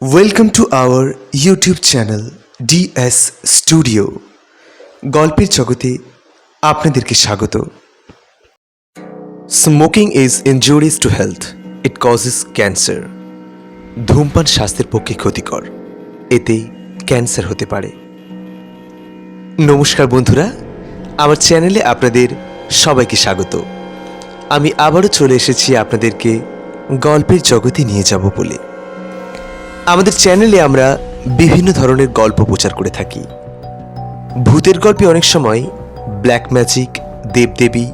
Welcome to our YouTube channel DS studio গল্পের জগতে আপনাদেরকে স্বাগত। Smoking is injurious to health it causes cancer ধূমপান স্বাস্থ্যের পক্ষে ক্ষতিকর। এতে ক্যান্সার হতে পারে। নমস্কার বন্ধুরা, আমার চ্যানেলে আপনাদের সবাইকে স্বাগত। আমি আবারও চলে এসেছি আপনাদেরকে গল্পের জগতে নিয়ে যাব বলে। আমাদের চ্যানেলে আমরা বিভিন্ন ধরনের গল্প প্রচার করে থাকি। ভূতের গল্পে অনেক সময় ব্ল্যাক ম্যাজিক, দেবদেবী,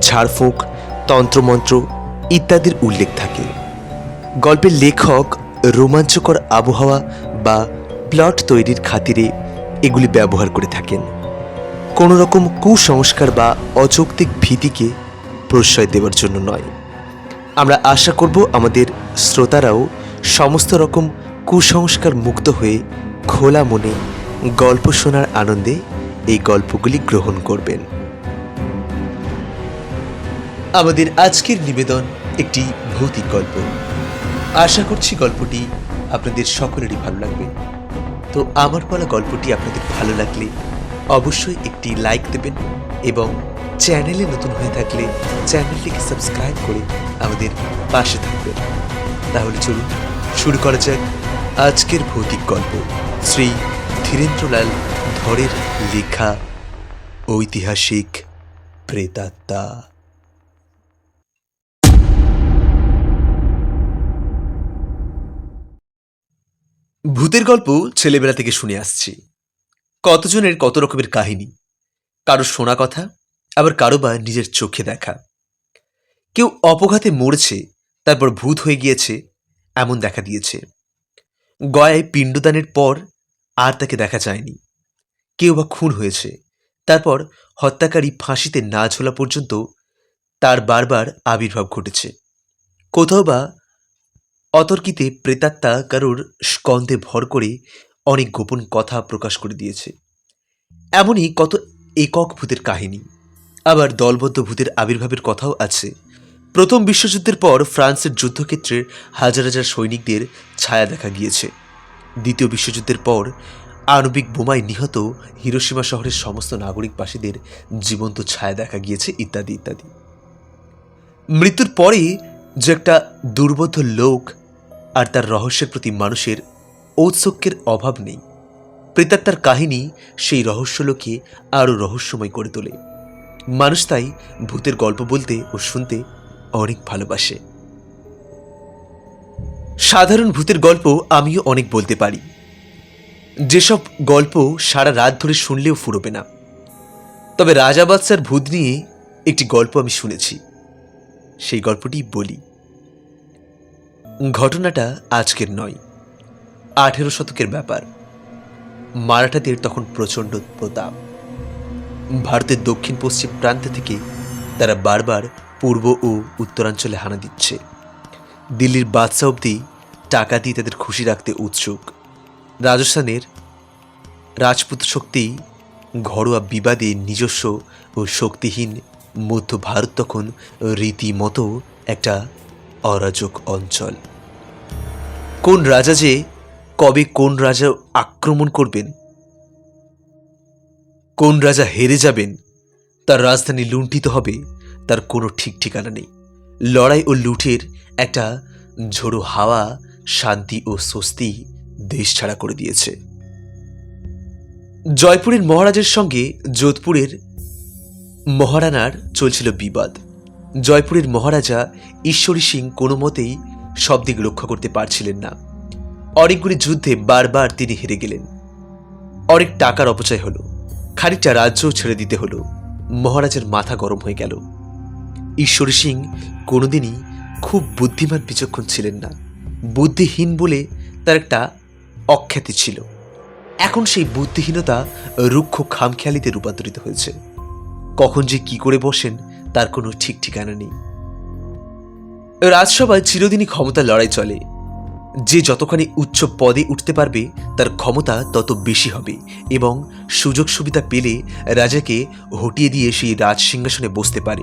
ঝাড়ফুঁক, তন্ত্রমন্ত্র ইত্যাদির উল্লেখ থাকে। গল্পের লেখক রোমাঞ্চকর আবহাওয়া বা প্লট তৈরির খাতিরে এগুলি ব্যবহার করে থাকেন। কোনো রকম কুসংস্কার বা অযৌক্তিক ভীতিকে প্রশ্রয় দেওয়ার জন্য নয়। আমরা আশা করব আমাদের শ্রোতারাও সমস্ত রকম কুসংস্কার মুক্ত হয়ে খোলা মনে গল্প শোনার আনন্দে এই গল্পগুলি গ্রহণ করবেন। আমাদের আজকের নিবেদন একটি ভৌতিক গল্প। আশা করছি গল্পটি আপনাদের সকলেরই ভালো লাগবে। তো আমার বলা গল্পটি আপনাদের ভালো লাগলে অবশ্যই একটি লাইক দেবেন এবং চ্যানেলে নতুন হয়ে থাকলে চ্যানেলটিকে সাবস্ক্রাইব করে আমাদের পাশে থাকবেন। তাহলে চলুন, শুরু করা যাক আজকের ভৌতিক গল্প শ্রী ধীরেন্দ্রলাল ধরের লেখা ঐতিহাসিক প্রেতাত্মা। ভূতের গল্প ছেলেবেলা থেকে শুনে আসছি। কতজনের কত রকমের কাহিনী? কারও শোনা কথা, আবার কারও বা নিজের চোখে দেখা। কেউ অপঘাতে মরছে, তারপর ভূত হয়ে গিয়েছে, এমন দেখা দিয়েছে। গয়ায় পিণ্ডদানের পর আর তাকে দেখা যায়নি। কেউ বা খুন হয়েছে। তারপর হত্যাকারী ফাঁসিতে না ঝোলা পর্যন্ত তার বারবার আবির্ভাব ঘটেছে। কোথাও বা অতর্কিতে প্রেতাত্মা কারোর স্কন্ধে ভর করে অনেক গোপন কথা প্রকাশ করে দিয়েছে। এমনই কত একক ভূতের কাহিনী। আবার দলবদ্ধ ভূতের আবির্ভাবের কথাও আছে। প্রথম বিশ্বযুদ্ধের পর ফ্রান্সের যুদ্ধক্ষেত্রে হাজার হাজার সৈনিকদের ছায়া দেখা গিয়েছে। দ্বিতীয় বিশ্বযুদ্ধের পর আণবিক বোমায় নিহত হিরোসীমা শহরের সমস্ত নাগরিকবাসীদের জীবন্ত ছায়া দেখা গিয়েছে, ইত্যাদি ইত্যাদি। মৃত্যুর পরেই যে একটা দুর্বোধ্য লোক আর তার রহস্যের প্রতি মানুষের ঔৎসুক্যের অভাব নেই। প্রেতাত্মার কাহিনী সেই রহস্যলোকে আরও রহস্যময় করে তোলে। মানুষ তাই ভূতের গল্প বলতে ও শুনতে অনেক ভালোবাসে। সাধারণ ভূতের গল্প আমিও অনেক বলতে পারি। যেসব গল্প সারা রাত ধরে শুনলেও ফুরবে না। তবে রাজা বাদশার ভূত নিয়ে একটি গল্প আমি শুনেছি। সেই গল্পটি বলি। ঘটনাটা আজকের নয়, আঠেরো শতকের ব্যাপার। মারাঠাদের তখন প্রচণ্ড প্রতাপ। ভারতের দক্ষিণ পশ্চিম প্রান্ত থেকে তারা বারবার পূর্ব ও উত্তরাঞ্চলে হানা দিচ্ছে। দিল্লির বাদশা অবধি টাকা দিয়ে তাদের খুশি রাখতে উৎসুক। রাজস্থানের রাজপুত শক্তি ঘরোয়া বিবাদে নিজস্ব ও শক্তিহীন মধ্য ভারত তখন রীতিমতো একটা অরাজক অঞ্চল। কোন রাজা যে কবে কোন রাজা আক্রমণ করবেন? কোন রাজা হেরে যাবেন? তার রাজধানী লুণ্ঠিত হবে তার কোনো ঠিক ঠিকানা নেই। লড়াই ও লুঠের একটা ঝোড়ো হাওয়া শান্তি ও স্বস্তি দেশ ছাড়া করে দিয়েছে। জয়পুরের মহারাজের সঙ্গে যোধপুরের মহারানার চলছিল বিবাদ। জয়পুরের মহারাজা ঈশ্বরী সিং কোনো মতেই সব দিক রক্ষা করতে পারছিলেন না। অনেকগুলি যুদ্ধে বারবার তিনি হেরে গেলেন। অনেক টাকার অপচয় হলো। খানিকটা রাজ্যও ছেড়ে দিতে হলো। মহারাজের মাথা গরম হয়ে গেল। ঈশ্বরী সিং কোনোদিনই খুব বুদ্ধিমান বিচক্ষণ ছিলেন না। বুদ্ধিহীন বলে তার একটা অখ্যাতি ছিল। এখন সেই বুদ্ধিহীনতা রুক্ষ খামখেয়ালিতে রূপান্তরিত হয়েছে। কখন যে কি করে বসেন তার কোনো ঠিক ঠিকানা নেই। রাজসভায় চিরদিনই ক্ষমতা লড়াই চলে। যে যতখানি উচ্চ পদে উঠতে পারবে, তার ক্ষমতা তত বেশি হবে এবং সুযোগ সুবিধা পেলে রাজাকে হটিয়ে দিয়ে সেই রাজ সিংহাসনে বসতে পারে।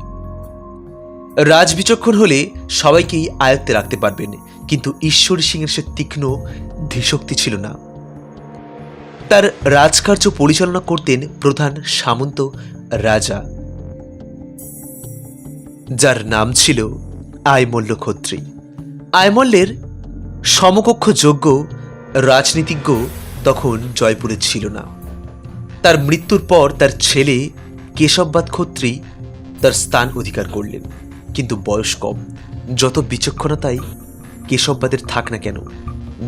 রাজ বিচক্ষণ হলে সবাইকেই আয়ত্তে রাখতে পারবেন, কিন্তু ঈশ্বরী সিংয়ের সে তীক্ষ্ণ ধীশক্তি ছিল না। তার রাজকার্য পরিচালনা করতেন প্রধান সামন্ত রাজা, যার নাম ছিল আয়মল্ল খত্রী। আয়মল্লের সমকক্ষ যোগ্য রাজনীতিজ্ঞ তখন জয়পুরে ছিল না। তার মৃত্যুর পর তার ছেলে কেশববাদ খত্রী তার স্থান অধিকার করলেন। কিন্তু বয়স কম। যত বিচক্ষণতাই কেশববাদের থাক না কেন,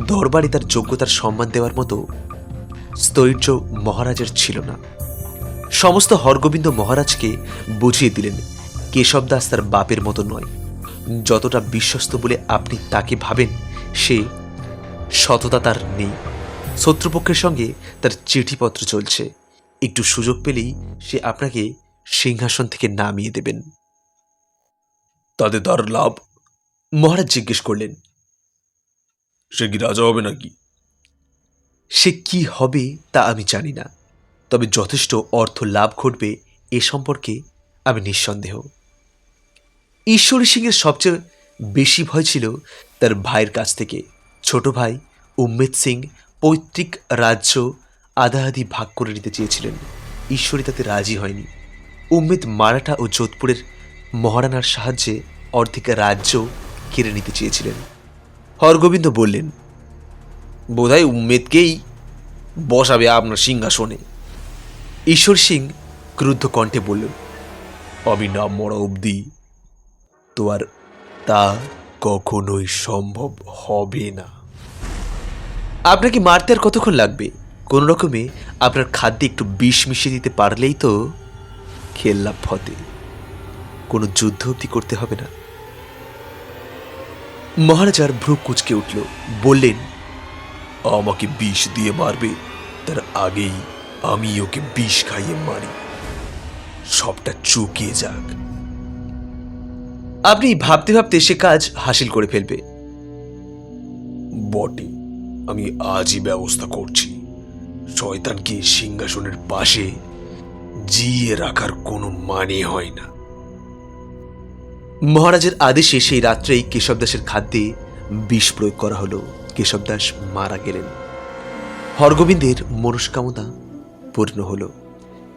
দরবারে তার যোগ্যতার সম্মান দেওয়ার মতো স্থৈর্য মহারাজের ছিল না। সমস্ত হরগোবিন্দ মহারাজকে বুঝিয়ে দিলেন কেশব দাস তার বাপের মতো নয়। যতটা বিশ্বস্ত বলে আপনি তাকে ভাবেন, সে সততা তার নেই। শত্রুপক্ষের সঙ্গে তার চিঠিপত্র চলছে। একটু সুযোগ পেলেই সে আপনাকে সিংহাসন থেকে নামিয়ে দেবেন। তাতে তার লাভ। মহারাজ জিজ্ঞেস করলেন, সে কি রাজা হবে নাকি? সে কি হবে তা আমি জানি না, তবে যথেষ্ট অর্থ লাভ ঘটবে এ সম্পর্কে আমি নিঃসন্দেহ। ঈশ্বরী সিংয়ের সবচেয়ে বেশি ভয় ছিল তার ভাইয়ের কাছ থেকে। ছোট ভাই উম্মেদ সিং পৈতৃক রাজ্য আধাআধি ভাগ করে নিতে চেয়েছিলেন। ঈশ্বরী তাতে রাজি হয়নি। উম্মেদ মারাঠা ও যোধপুরের মহারানার সাহায্যে অর্ধেক রাজ্য কেড়ে নিতে চেয়েছিলেন। হরগোবিন্দ বললেন, বোধহয় উম্মেদকেই বসাবে আপনার সিংহাসনে। ঈশ্বর সিং ক্রুদ্ধ কণ্ঠে বললেন আমি না মরা অবধি, তো আর তা কখনোই সম্ভব হবে না। আপনাকে মারতে আর কতক্ষণ লাগবে? কোনো রকমে আপনার খাদ্যে একটু বিষ মিশিয়ে দিতে পারলেই তো খেললাম ফতে কোনো যুদ্ধ অবধি করতে হবে না। মহারাজার ভ্রু কুচকে উঠল, বললেন, আমাকে বিষ দিয়ে মারবে, তার আগেই আমি ওকে বিষ খাইয়ে মারি। সবটা চুকিয়ে যাক। আপনি ভাবতে ভাবতে সে কাজ হাসিল করে ফেলবে। বটে, আমি আজই ব্যবস্থা করছি। শয়তানকে সিংহাসনের পাশে জিয়ে রাখার কোনো মানে হয় না। মহারাজের আদেশে সেই রাত্রেই কেশব দাসের খাদ্যে বিষ প্রয়োগ করা হলো। কেশব দাস মারা গেলেন। হরগোবিন্দের মনস্কামনা পূর্ণ হল।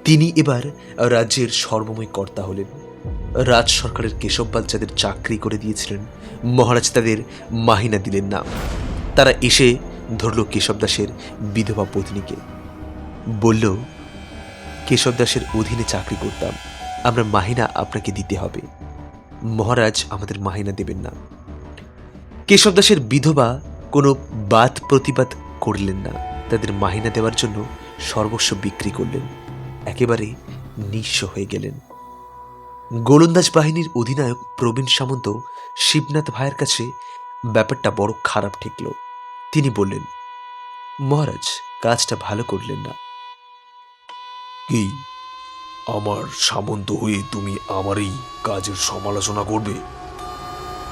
তিনি এবার রাজ্যের সর্বময় কর্তা হলেন। রাজ সরকারের কেশবপাল যাদের চাকরি করে দিয়েছিলেন, মহারাজ তাদের মাহিনা দিলেন না। তারা এসে ধরল কেশব দাসের বিধবা পত্নীকে। বলল, কেশব দাসের অধীনে চাকরি করতাম। আমরা মাহিনা আপনাকে দিতে হবে। মহারাজ আমাদের মাহিনা দেবেন না। কেশব দাসের বিধবা কোনো বাদ প্রতিবাদ করলেন না। তাদের মাহিনা দেওয়ার জন্য সর্বস্ব বিক্রি করলেন। একেবারে নিঃস্ব হয়ে গেলেন। গোলন্দাজ বাহিনীর অধিনায়ক প্রবীণ সামন্ত শিবনাথ ভাইয়ের কাছে ব্যাপারটা বড় খারাপ ঠেকল। তিনি বললেন, মহারাজ, কাজটা ভালো করলেন না। কি? আমার সামন্ত হয়ে তুমি আমার এই কাজের সমালোচনা করবে?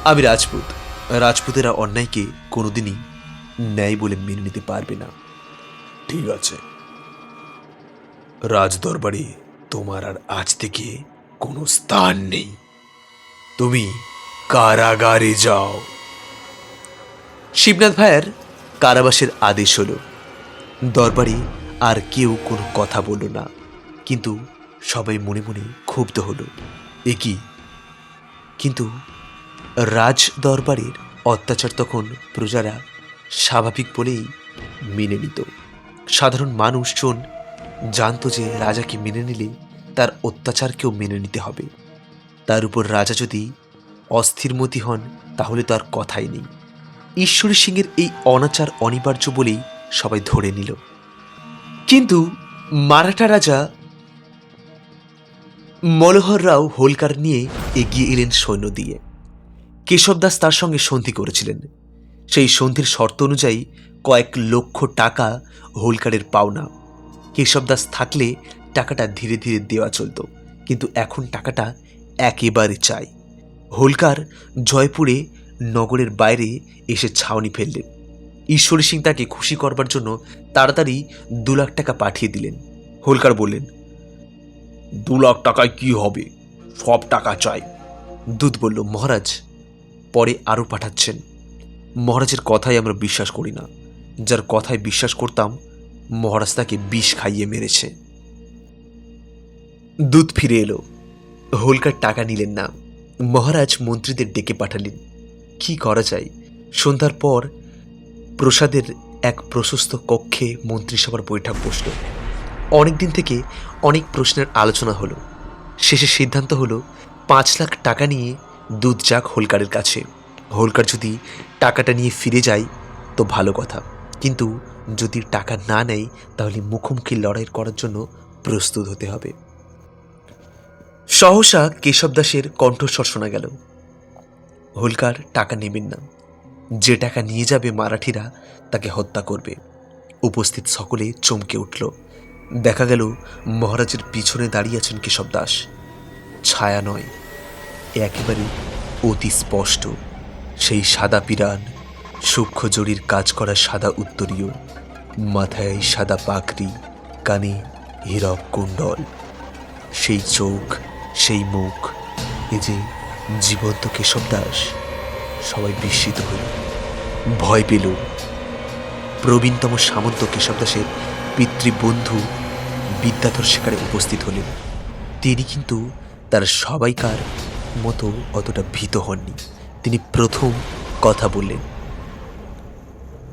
আমি রাজপুত। রাজপুতেরা অন্যায়কে কোনোদিনই ন্যায় বলে মেনে নিতে পারবে না। ঠিক আছে। রাজদরবারে তোমার আর আজ থেকে কোনো স্থান নেই। তুমি কারাগারে যাও। শিবনাথ ভাইয়ের কারাবাসের আদেশ হলো দরবারে আর কেউ কোনো কথা বলল না। কিন্তু সবাই মনে মনে ক্ষুব্ধ হলো। এ কি? কিন্তু রাজ দরবারের অত্যাচার তখন প্রজারা স্বাভাবিক বলেই মেনে নিত। সাধারণ মানুষজন জানতো যে রাজাকে মেনে নিলে তার অত্যাচারকেও মেনে নিতে হবে। তার উপর রাজা যদি অস্থিরমতি হন, তাহলে তো আর কথাই নেই। ঈশ্বরী সিংয়ের এই অনাচার অনিবার্য বলেই সবাই ধরে নিল। কিন্তু মারাঠা রাজা মনোহর রাও হোলকার নিয়ে এগিয়ে এলেন সৈন্য দিয়ে। কেশব দাস তার সঙ্গে সন্ধি করেছিলেন। সেই সন্ধির শর্ত অনুযায়ী কয়েক লক্ষ টাকা হোলকারের পাওনা। কেশব দাস থাকলে টাকাটা ধীরে ধীরে দেওয়া চলত, কিন্তু এখন টাকাটা একেবারে চাই। হোলকার জয়পুরে নগরের বাইরে এসে ছাউনি ফেললেন। ঈশ্বরী সিং তাকে খুশি করবার জন্য তাড়াতাড়ি দু লাখ টাকা পাঠিয়ে দিলেন। হোলকার বললেন দু লাখ টাকায় কি হবে? সব টাকা চাই। দুধ বলল, মহারাজ। পরে আরও পাঠাচ্ছেন, মহারাজের কথাই আমরা বিশ্বাস করি না। যার কথায় বিশ্বাস করতাম, মহারাজ তাকে বিষ খাইয়ে মেরেছে। দুধ ফিরে এলো। হোলকার টাকা নিলেন না। মহারাজ মন্ত্রীদের ডেকে পাঠালেন, কি করা যায়? সন্ধ্যার পর প্রসাদের এক প্রশস্ত কক্ষে মন্ত্রিসভার বৈঠক বসল। অনেকদিন থেকে অনেক প্রশ্নের আলোচনা হলো। শেষে সিদ্ধান্ত হলো, পাঁচ লাখ টাকা নিয়ে দুধ যাক হোলকারের কাছে। হোলকার যদি টাকাটা নিয়ে ফিরে যায়, তো ভালো কথা। কিন্তু যদি টাকা না নেয়, তাহলে মুখোমুখি লড়াই করার জন্য প্রস্তুত হতে হবে। সহসা কেশব দাসের কণ্ঠস্বর শোনা গেল। হোলকার টাকা নেবেন না। যে টাকা নিয়ে যাবে মারাঠিরা, তাকে হত্যা করবে। উপস্থিত সকলে চমকে উঠল। দেখা গেল মহারাজের পিছনে দাঁড়িয়ে আছেন কেশব দাস। ছায়া নয় একেবারে অতি স্পষ্ট। সেই সাদা পিরান, সূক্ষ্ম জড়ির কাজ করা সাদা উত্তরীয়, মাথায় সাদা পাকড়ি কানে হীরক কুণ্ডল। সেই চোখ, সেই মুখ, এ যে জীবন্ত কেশব দাস, সবাই বিস্মিত হইল ভয় পেল। প্রবীণতম সামন্ত কেশব দাসের পিতৃবন্ধু বিদ্যাধর সেখানে উপস্থিত হলেন। তিনি কিন্তু তার সবাইকার মতো অতটা ভীত হননি। তিনি প্রথম কথা বললেন,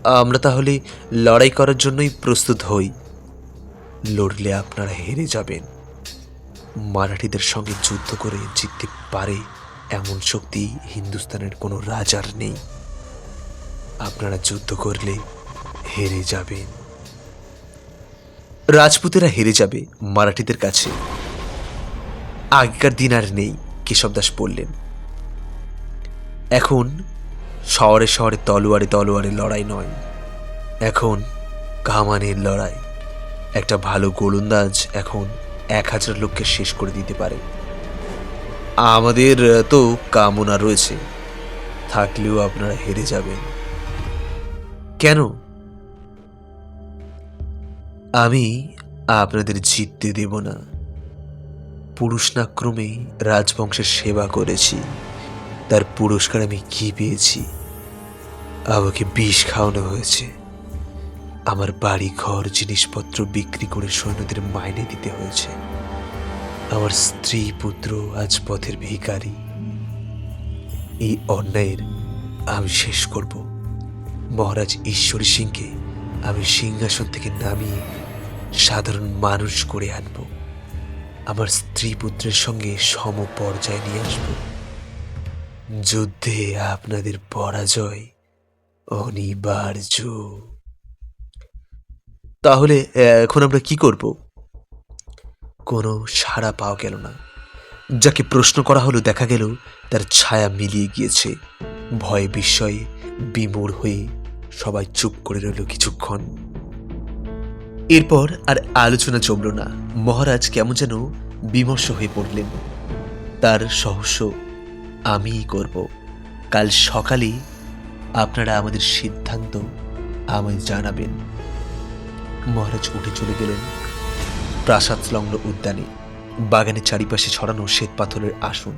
আমরা তাহলে লড়াই করার জন্যই প্রস্তুত হই। লড়লে আপনারা হেরে যাবেন। মারাঠিদের সঙ্গে যুদ্ধ করে জিততে পারে এমন শক্তি হিন্দুস্তানের কোনো রাজার নেই। আপনারা যুদ্ধ করলে হেরে যাবেন। রাজপুতেরা হেরে যাবে মারাঠিদের কাছে। আগেকার দিন আর নেই, কেশব দাস বললেন। এখন শহরে শহরে তলোয়ারে তলোয়ারে লড়াই নয়। এখন কামানের লড়াই। একটা ভালো গোলন্দাজ এখন এক হাজার লোককে শেষ করে দিতে পারে। আমাদের তো কামনা রয়েছে, থাকলেও আপনারা হেরে যাবেন। কেন? আমি আপনাদের জিততে দেব না। পুরুষনাক্রমে রাজবংশের সেবা করেছি। তার পুরস্কার আমি কি পেয়েছি? আমাকে বিষ খাওয়ানো হয়েছে। আমার বাড়ি ঘর জিনিসপত্র বিক্রি করে সৈন্যদের মাইনে দিতে হয়েছে। আমার স্ত্রী পুত্র আজ পথের ভিখারি। এই অন্যায়ের আমি শেষ করব। মহারাজ ঈশ্বরী সিংকে আমি সিংহাসন থেকে নামিয়ে সাধারণ মানুষ করে আনব। আমার স্ত্রী পুত্রের সঙ্গে সম পর্যায়ে নিয়ে আসব। যুদ্ধে আপনাদের পরাজয় অনিবার্য। তাহলে এখন আমরা কি করব? কোনো সাড়া পাওয়া গেল না। যাকে প্রশ্ন করা হলো দেখা গেল, তার ছায়া মিলিয়ে গিয়েছে। ভয়ে বিস্ময়ে বিমূঢ় হয়ে সবাই চুপ করে রইল কিছুক্ষণ। এরপর আর আলোচনা জমল না। মহারাজ কেমন যেন বিমর্ষ হয়ে পড়লেন। তার সহস্য আমিই করব। কাল সকালে আপনারা আমাদের সিদ্ধান্ত আমায় জানাবেন। মহারাজ উঠে চলে গেলেন প্রাসাদ সংলগ্ন উদ্যানে। বাগানের চারিপাশে ছড়ানো শ্বেত পাথরের আসন।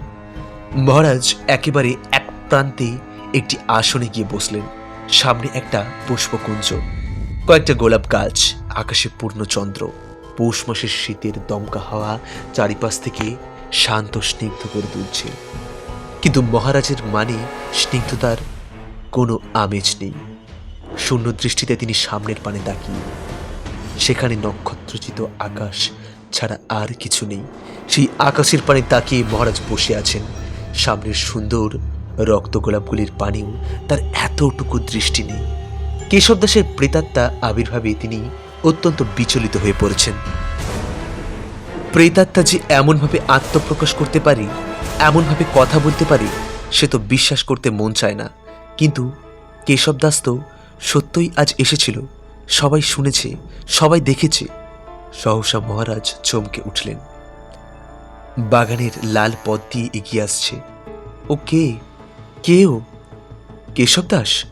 মহারাজ একেবারে এক প্রান্তে একটি আসনে গিয়ে বসলেন। সামনে একটা পুষ্পকুঞ্জ। কয়েকটা গোলাপ গাছ, আকাশে পূর্ণ চন্দ্র, পৌষ মাসের শীতের দমকা হাওয়া চারিপাশ থেকে শান্ত স্নিগ্ধ করে তুলছে। কিন্তু মহারাজের মানে স্নিগ্ধতার কোনো আমেজ নেই। শূন্য দৃষ্টিতে তিনি সামনের পানে তাকিয়ে। সেখানে নক্ষত্রচিত আকাশ ছাড়া আর কিছু নেই। সেই আকাশের পানে তাকিয়ে মহারাজ বসে আছেন। সামনের সুন্দর রক্ত গোলাপগুলির পানিও তার এতটুকু দৃষ্টি নেই। কেশব দাসের প্রেতাত্মা আবির্ভাবে তিনি অত্যন্ত বিচলিত হয়ে পড়েছেন। প্রেতাত্মা যে এমনভাবে আত্মপ্রকাশ করতে পারি, এমনভাবে কথা বলতে পারি, সে তো বিশ্বাস করতে মন চায় না। কিন্তু কেশব দাস তো সত্যই আজ এসেছিল, সবাই শুনেছে, সবাই দেখেছে। সহসা মহারাজ চমকে উঠলেন। বাগানের লাল পথ দিয়ে এগিয়ে আসছে। ও কে? কে ও? কেশব দাস?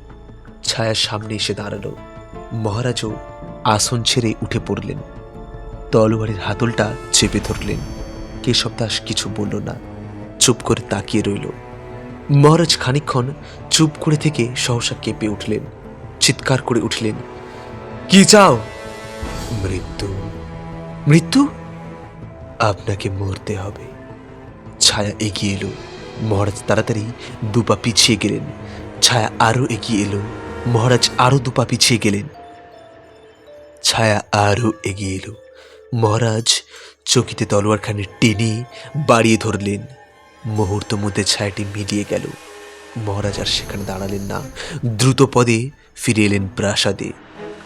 ছায়ার সামনে এসে দাঁড়াল। মহারাজও আসন ছেড়ে উঠে পড়লেন। তলোয়ারের হাতলটা চেপে ধরলেন। কেশব দাস কিছু বলল না, চুপ করে তাকিয়ে রইল। মহারাজ খানিক্ষণ চুপ করে থেকে সহসা কেঁপে উঠলেন, চিৎকার করে উঠলেন, কি চাও? মৃত্যু। মৃত্যু? আপনাকে মরতে হবে। ছায়া এগিয়ে এলো। মহারাজ তাড়াতাড়ি দুপা পিছিয়ে গেলেন। ছায়া আরও এগিয়ে এলো। মহারাজ আরও দুপা পিছিয়ে গেলেন। ছায়া আরও এগিয়ে এলো। মহারাজ চকিতে তলোয়ারখানি টেনে বাড়িয়ে ধরলেন। মুহূর্ত মধ্যে ছায়াটি মিলিয়ে গেল। মহারাজ আর সেখানে দাঁড়ালেন না। দ্রুত পদে ফিরে এলেন প্রাসাদে।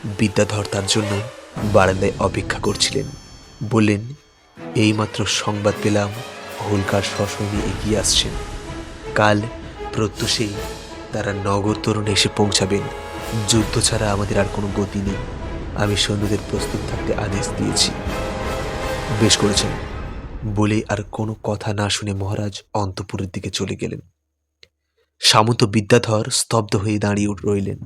বিদ্যাধর তার জন্য বারান্দায় অপেক্ষা করছিলেন। বললেন, এইমাত্র সংবাদ পেলাম, হোলকার সশরীরে এগিয়ে আসছেন। কাল প্রত্যুষেই তারা নগর তরুণে এসে পৌঁছাবেন। যুদ্ধ ছাড়া আমাদের আর কোনো গতি নেই। আমি সৈন্যদের প্রস্তুত থাকতে আদেশ দিয়েছি। বেশ করেছেন। বলে আর কোনো কথা না শুনে মহারাজ অন্তপুরের দিকে চলে গেলেন। সামন্ত বিদ্যাধর স্তব্ধ হয়ে দাঁড়িয়ে রইলেন।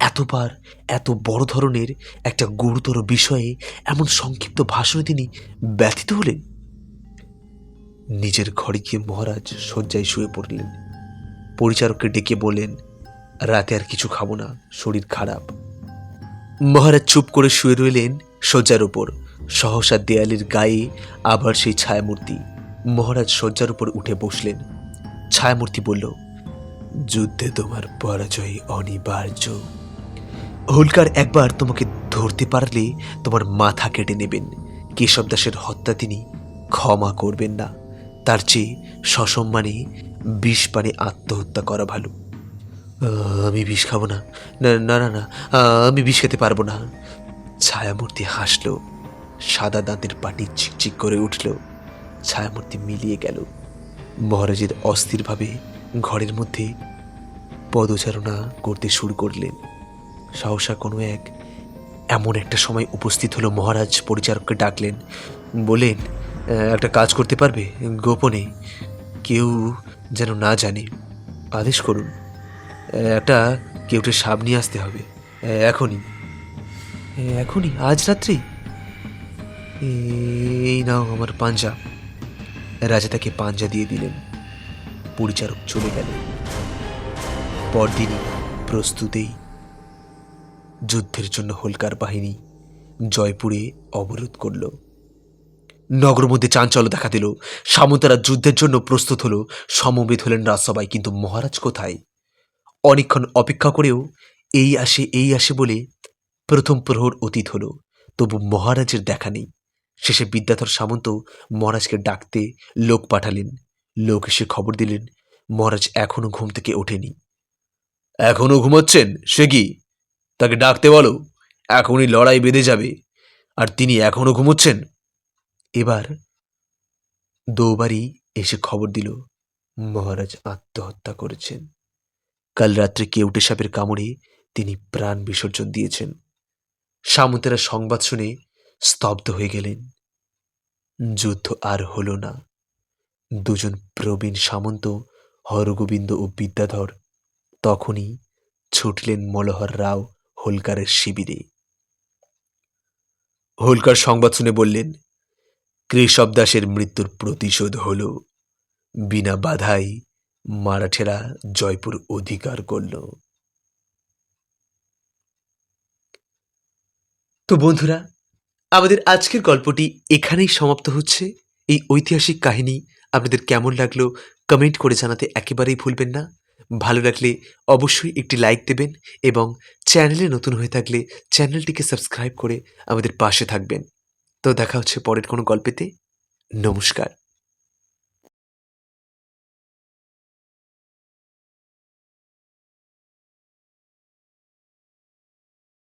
এতবার এত বড় ধরনের একটা গুরুতর বিষয়ে এমন সংক্ষিপ্ত ভাষণে তিনি ব্যথিত হলেন। নিজের ঘরে গিয়ে মহারাজ শয্যায় শুয়ে পড়লেন। পরিচারককে ডেকে বললেন, রাতে আর কিছু খাব না, শরীর খারাপ। মহারাজ চুপ করে শুয়ে রইলেন শয্যার উপর। সহসা দেয়ালের গায়ে আবার সেই ছায়ামূর্তি। মহারাজ শয্যার উপর উঠে বসলেন। ছায়ামূর্তি বলল, যুদ্ধে তোমার পরাজয় অনিবার্য। হোলকার একবার তোমাকে ধরতে পারলে তোমার মাথা কেটে নেবেন। কেশব দাসের হত্যা তিনি ক্ষমা করবেন না। তার চেয়ে সসম্মানে বিষ পানে আত্মহত্যা করা ভালো। আমি বিষ খাব না। না না না আমি বিষ খেতে পারব না। ছায়ামূর্তি হাসলো। সাদা দাঁতের পাটি চিকচিক করে উঠল। ছায়ামূর্তি মিলিয়ে গেল। মহারাজের অস্থিরভাবে ঘরের মধ্যে পদচারণা করতে শুরু করলেন। সাহসা কোনো এক এমন একটা সময় উপস্থিত হলো। মহারাজ পরিচারককে ডাকলেন বলেন একটা কাজ করতে পারবে? গোপনে? কেউ যেন না জানে। আদেশ করুন। একটা কেউটে সাপ নিয়ে আসতে হবে। এখনই। এখনই? আজ রাত্রি? এই নাও আমার পাঞ্জা। রাজা তাকে পাঞ্জা দিয়ে দিলেন। পরিচারক চলে গেলেন পরদিনই প্রস্তুতেই যুদ্ধের জন্য হোলকার বাহিনী জয়পুরে অবরোধ করল। নগর মধ্যে চাঞ্চল্য দেখা দিল। সামন্তরা যুদ্ধের জন্য প্রস্তুত হলো। সমবেত হলেন রাজসভায়, কিন্তু মহারাজ কোথায়? অনেকক্ষণ অপেক্ষা করেও এই আসে এই আসে বলে প্রথম প্রহর অতীত হলো। তবু মহারাজের দেখা নেই। শেষে বিদ্যাধর সামন্ত মহারাজকে ডাকতে লোক পাঠালেন। লোক এসে খবর দিলেন, মহারাজ এখনও ঘুম থেকে ওঠেনি। এখনও ঘুমাচ্ছেন? সে কি? তাকে ডাকতে বলো। এখনই লড়াই বেঁধে যাবে। আর তিনি এখনও ঘুমোচ্ছেন? এবার দৌবারি এসে খবর দিল, মহারাজ আত্মহত্যা করেছেন। কাল রাত্রে কেউটে সাপের কামড়ে তিনি প্রাণ বিসর্জন দিয়েছেন। সামন্তেরা সংবাদ শুনে স্তব্ধ হয়ে গেলেন। যুদ্ধ আর হলো না। দুজন প্রবীণ সামন্ত, হরগোবিন্দ ও বিদ্যাধর তখনই ছুটলেন মনোহর রাও হোলকারের শিবিরে। হোলকার সংবাদ শুনে বললেন কেশব দাসের মৃত্যুর প্রতিশোধ হল। বিনা বাধাই মারাঠেরা জয়পুর অধিকার করল। তো বন্ধুরা, আমাদের আজকের গল্পটি এখানেই সমাপ্ত হচ্ছে। এই ঐতিহাসিক কাহিনী আপনাদের কেমন লাগল কমেন্ট করে জানাতে একেবারেই ভুলবেন না। ভালো লাগলে অবশ্যই একটি লাইক দেবেন এবং চ্যানেলে নতুন হয়ে থাকলে চ্যানেলটিকে সাবস্ক্রাইব করে আমাদের পাশে থাকবেন। তো দেখা হচ্ছে পরের কোনো গল্পেতে। নমস্কার।